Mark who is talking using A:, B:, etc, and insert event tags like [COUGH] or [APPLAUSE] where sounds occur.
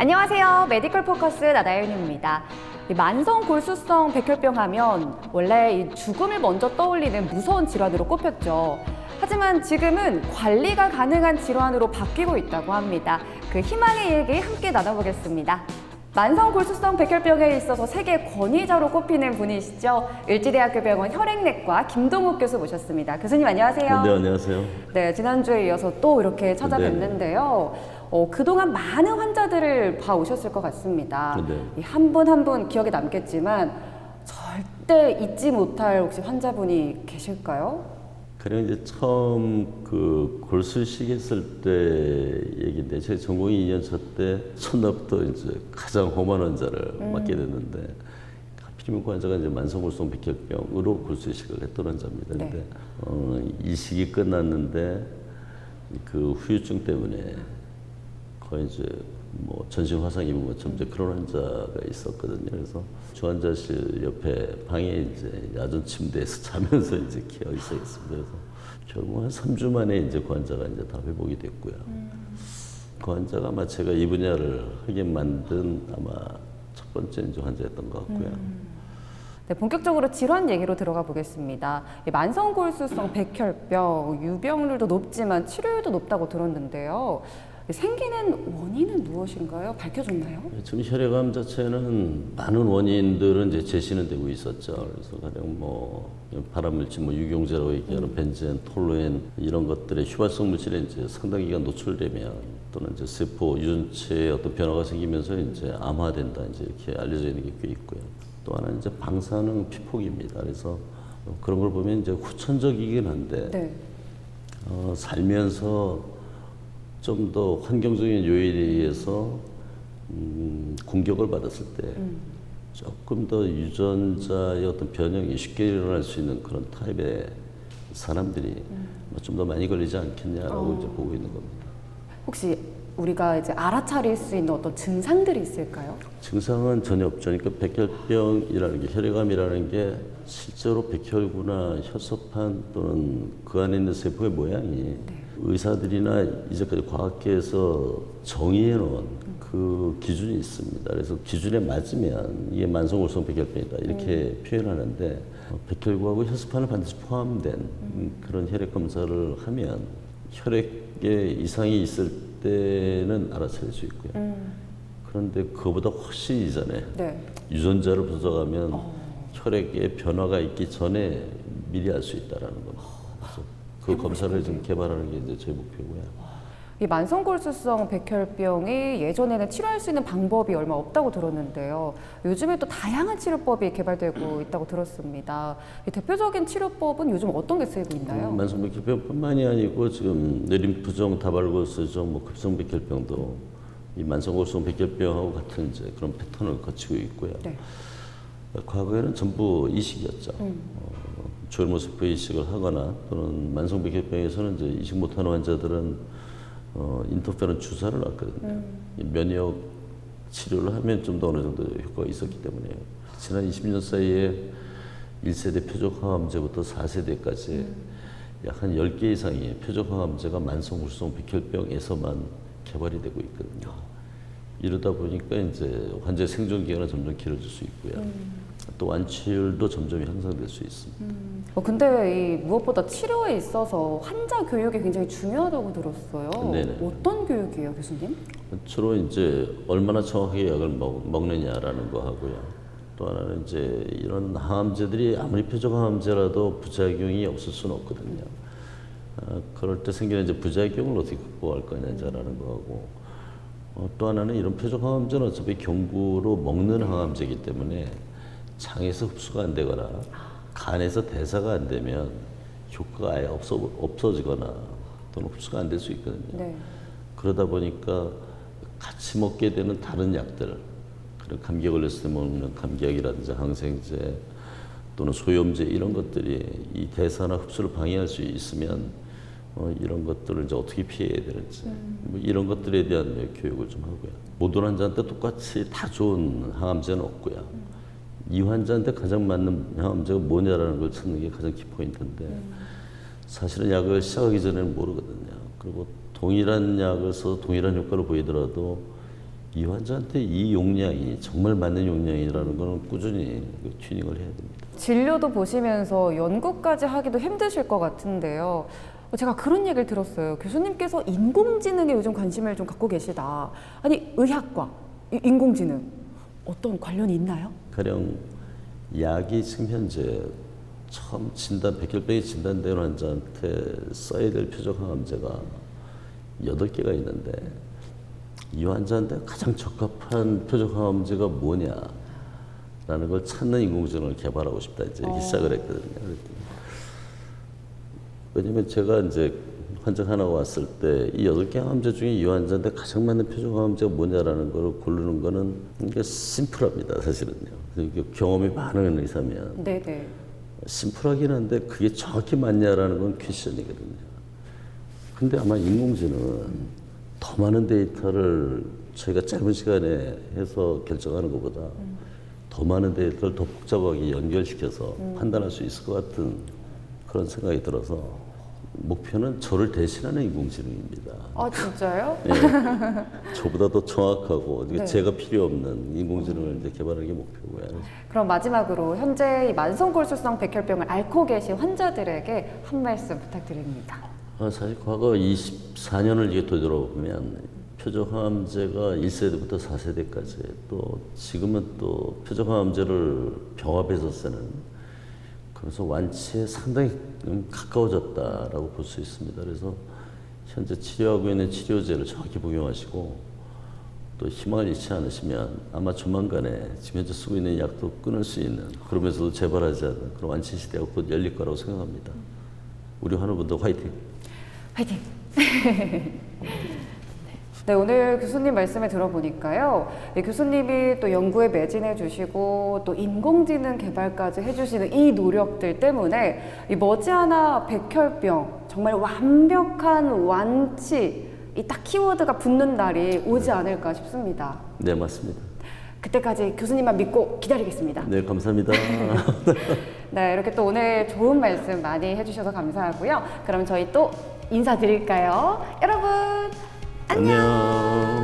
A: 안녕하세요. 메디컬 포커스 나다윤입니다. 이 만성 골수성 백혈병 하면 원래 이 죽음을 먼저 떠올리는 무서운 질환으로 꼽혔죠. 하지만 지금은 관리가 가능한 질환으로 바뀌고 있다고 합니다. 그 희망의 얘기 함께 나눠보겠습니다. 만성 골수성 백혈병에 있어서 세계 권위자로 꼽히는 분이시죠. 을지대학교 병원 혈액내과 김동욱 교수 모셨습니다. 교수님 안녕하세요.
B: 네, 안녕하세요.
A: 네, 지난주에 이어서 또 이렇게 찾아뵙는데요. 어, 그동안 많은 환자들을 봐오셨을 것 같습니다.
B: 네.
A: 한분 한 분 기억에 남겠지만 절대 잊지 못할 혹시 환자분이 계실까요?
B: 가령 이제 처음 그 골수식 했을 때 얘기인데 제 전공이 2년 차 때 첫날부터 이제 가장 험한 환자를 맡게 됐는데 하필이면 그 환자가 이제 만성골수성 백혈병으로 골수식을 했던 환자입니다.
A: 네.
B: 근데 어, 이식이 끝났는데 그 후유증 때문에 이제 뭐 전신 화상 입은 것처럼 이제 그런 환자가 있었거든요. 그래서 중환자실 옆에 방에 이제 야전 침대에서 [LAUGHS] 자면서 이제 기어 있었습니다. 그래서 결국 한 3주 만에 이제 그 환자가 이제 다 회복이 됐고요. 그 환자가 아마 제가 이 분야를 하게 만든 아마 첫 번째 이제 환자였던 것 같고요.
A: 네, 본격적으로 질환 얘기로 들어가 보겠습니다. 이 만성골수성 백혈병 유병률도 높지만 치료율도 높다고 들었는데요. 이 생기는 원인은 무엇인가요? 밝혀졌나요?
B: 지금 혈액암 자체는 많은 원인들은 이제 제시는 되고 있었죠. 그래서 가령 뭐 발암물질, 뭐 유경제라고 얘기하는 벤젠, 톨루엔 이런 것들의 휘발성 물질에 이제 상당 기간 노출되면 또는 이제 세포 유전체에 어떤 변화가 생기면서 이제 암화된다 이제 이렇게 알려져 있는 게 꽤 있고요. 또 하나는 이제 방사능 피폭입니다. 그래서 그런 걸 보면 이제 후천적이긴 한데
A: 네.
B: 어, 살면서 좀 더 환경적인 요인에 의해서 음, 공격을 받았을 때 조금 더 유전자의 어떤 변형이 쉽게 일어날 수 있는 그런 타입의 사람들이 뭐좀더 많이 걸리지 않겠냐라고 이제 보고 있는 겁니다.
A: 혹시 우리가 이제 알아차릴 수 있는 어떤 증상들이 있을까요?
B: 증상은 전혀 없죠. 그러니까 백혈병이라는 게 혈액암이라는 게 실제로 백혈구나 혈소판 또는 그 안에 있는 세포의 모양이 의사들이나 이제까지 과학계에서 정의해 놓은 그 기준이 있습니다. 그래서 기준에 맞으면 이게 만성골수성 백혈병이다 이렇게 표현하는데 어, 백혈구하고 혈소판을 반드시 포함된 음, 그런 혈액 검사를 하면 혈액에 이상이 있을 때는 알아차릴 수 있고요. 그런데 그거보다 훨씬 이전에
A: 네.
B: 유전자를 분석하면 혈액에 변화가 있기 전에 미리 알 수 있다라는 겁니다. 그 검사를 지금 개발하는 게 이제 제 목표고요.
A: 이 만성골수성 백혈병이 예전에는 치료할 수 있는 방법이 얼마 없다고 들었는데요. 요즘에 또 다양한 치료법이 개발되고 있다고 들었습니다. 이 대표적인 치료법은 요즘 어떤 게 쓰이고 있나요?
B: 만성 백혈병뿐만이 아니고 지금 뇌림프종, 다발골수종, 뭐 급성 백혈병도 이 만성골수성 백혈병하고 같은 이제 그런 패턴을 거치고 있고요.
A: 네.
B: 과거에는 전부 이식이었죠. 어, 조혈모세포 이식을 하거나 또는 만성백혈병에서는 이제 이식 못하는 환자들은 어, 인터페론 주사를 놨거든요. 이 면역 치료를 하면 좀 더 어느 정도 효과가 있었기 때문에 지난 20년 사이에 1세대 표적항암제부터 4세대까지 약한 10개 이상의 표적항암제가 만성골수성 백혈병에서만 개발이 되고 있거든요. 이러다 보니까 이제 환자의 생존 기간은 점점 길어질 수 있고요. 또 완치율도 점점 향상될 수 있습니다.
A: 어, 근데 이 무엇보다 치료에 있어서 환자 교육이 굉장히 중요하다고 들었어요.
B: 네네.
A: 어떤 교육이에요, 교수님?
B: 주로 이제 얼마나 정확하게 약을 먹, 먹느냐라는 거 하고요. 또 하나는 이제 이런 항암제들이 아무리 표적 항암제라도 부작용이 없을 수는 없거든요. 어, 그럴 때 생기는 이제 부작용을 어떻게 극복할 거냐라는 거하고 어, 또 하나는 이런 표적 항암제는 어차피 경구로 먹는 항암제이기 때문에 장에서 흡수가 안 되거나 간에서 대사가 안 되면 효과가 아예 없어 없어지거나 또는 흡수가 안 될 수 있거든요.
A: 네.
B: 그러다 보니까 같이 먹게 되는 다른 약들, 그런 감기에 걸렸을 때 먹는 감기약이라든지 항생제 또는 소염제 이런 것들이 이 대사나 흡수를 방해할 수 있으면 어, 이런 것들을 이제 어떻게 피해야 되는지 뭐 이런 것들에 대한 교육을 좀 하고요. 모든 환자한테 똑같이 다 좋은 항암제는 없고요. 이 환자한테 가장 맞는 항암제가 뭐냐라는 걸 찾는 게 가장 키포인트인데 사실은 약을 시작하기 전에는 모르거든요. 그리고 동일한 약을 써서 동일한 효과를 보이더라도 이 환자한테 이 용량이 정말 맞는 용량이라는 거는 꾸준히 그 튜닝을 해야 됩니다.
A: 진료도 보시면서 연구까지 하기도 힘드실 것 같은데요. 어, 제가 그런 얘기를 들었어요. 교수님께서 인공지능에 요즘 관심을 좀 갖고 계시다. 아니, 의학과 이- 인공지능 어떤 관련이 있나요?
B: 가령 약이 지금 현재 처음 진단 백혈병이 진단된 환자한테 써야 될 표적 항암제가 여덟 개가 있는데 이 환자한테 가장 적합한 표적 항암제가 뭐냐라는 걸 찾는 인공지능을 개발하고 싶다 이제 이렇게 시작을 했거든요. 그랬더니 왜냐면 제가 이제 환자 하나 왔을 때 이 여덟 개 항암제 중에 이 환자한테 가장 맞는 표적 항암제가 뭐냐라는 걸 고르는 거는 이게 심플합니다 사실은요. 이게 경험이 많은 의사면
A: 네네.
B: 심플하긴 한데 그게 정확히 맞냐라는 건 퀘션이거든요. 근데 아마 인공지능은 더 많은 데이터를 저희가 짧은 시간에 해서 결정하는 것보다 더 많은 데이터를 더 복잡하게 연결시켜서 판단할 수 있을 것 같은 그런 생각이 들어서 목표는 저를 대신하는 인공지능입니다.
A: 아, 진짜요?
B: 예. 저보다 더 정확하고
A: 네.
B: 제가 필요 없는 인공지능을 이제 개발하는 게 목표고요.
A: 그럼 마지막으로 현재 이 만성골수성 백혈병을 앓고 계신 환자들에게 한 말씀 부탁드립니다.
B: 아, 사실 과거 24년을 이게 되돌아보면 표적항암제가 1세대부터 4세대까지 또 지금은 또 표적항암제를 병합해서 쓰는 그래서 완치에 상당히 좀 가까워졌다라고 볼 수 있습니다. 그래서 현재 치료하고 있는 치료제를 정확히 복용하시고 또 희망을 잃지 않으시면 아마 조만간에 지금 현재 쓰고 있는 약도 끊을 수 있는 그러면서도 재발하지 않는 그런 완치 시대가 곧 열릴 거라고 생각합니다. 우리 환우분들 화이팅!
A: 화이팅! [LAUGHS] 네, 오늘 교수님 말씀을 들어보니까요. 네, 교수님이 또 연구에 매진해 주시고 또 인공지능 개발까지 해 주시는 이 노력들 때문에 이 머지않아 백혈병 정말 완벽한 완치 이 딱 키워드가 붙는 날이 오지 않을까 싶습니다.
B: 네, 맞습니다.
A: 그때까지 교수님만 믿고 기다리겠습니다.
B: 네, 감사합니다. [LAUGHS]
A: 네, 이렇게 또 오늘 좋은 말씀 많이 해주셔서 감사하고요. 그럼 저희 또 인사드릴까요? 여러분!
B: 안녕.